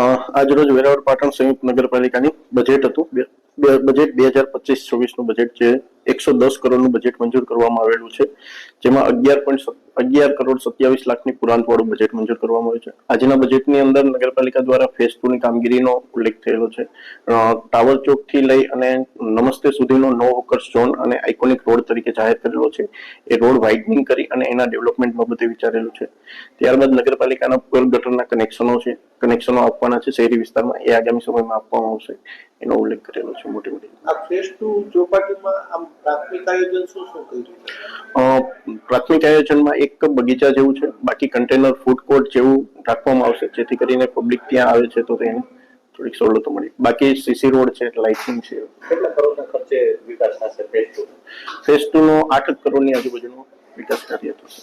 આજરોજ વેરાવળ પાટણ સંયુક્ત નગરપાલિકાની બજેટ હતું. બજેટ બે હજાર પચીસ છવ્વીસનું બજેટ જે એકસો દસ કરોડનું બજેટ મંજૂર કરવામાં આવેલું છે. જેમાં અગિયાર પોઈન્ટ અગિયાર કરોડ સત્યાવીસ લાખની પુરાંતવાળું બજેટ મંજૂર કરવામાં આવ્યું છે. આજના બજેટની અંદર નગરપાલિકા દ્વારા ફેઝ ટુ ની કામગીરીનો ઉલ્લેખ થયેલો છે. ટાવર ચોકથી લઈ અને નમસ્તે સુધીનો નો હોકર્સ ઝોન અને આઇકોનિક રોડ તરીકે જાહેર કરેલો છે. એ રોડ વાઇડનિંગ કરી અને એના ડેવલપમેન્ટ બાબતે વિચારેલું છે. ત્યારબાદ નગરપાલિકાના પુલ ગટરના કનેક્શનો છે કનેક્શનો આપવાના છે. શહેરી વિસ્તારમાં એ આગામી સમયમાં આપવામાં આવશે. એનો ઉલ્લેખ કરેલો છે મોટી મોટી. આ ફેઝ ટુ ચોપાટીમાં આમ પ્રાથમિક આયોજન શું શું કર્યું પ્રાથમિક આયોજનમાં એક બગીચા જેવું છે. બાકી કન્ટેનર ફૂડ કોર્ટ જેવું રાખવામાં આવશે. જેથી કરીને પબ્લિક ત્યાં આવે છે તો તેને થોડીક સવલતો મળી. બાકી સીસી રોડ છે લાઇટિંગ છે. કેટલા કરોડના ખર્ચે વિકાસ થશે? ફેઝ ટુ ફેઝ ટુ નો આઠ કરોડની આજુબાજુનો વિકાસ કાર્ય થશે.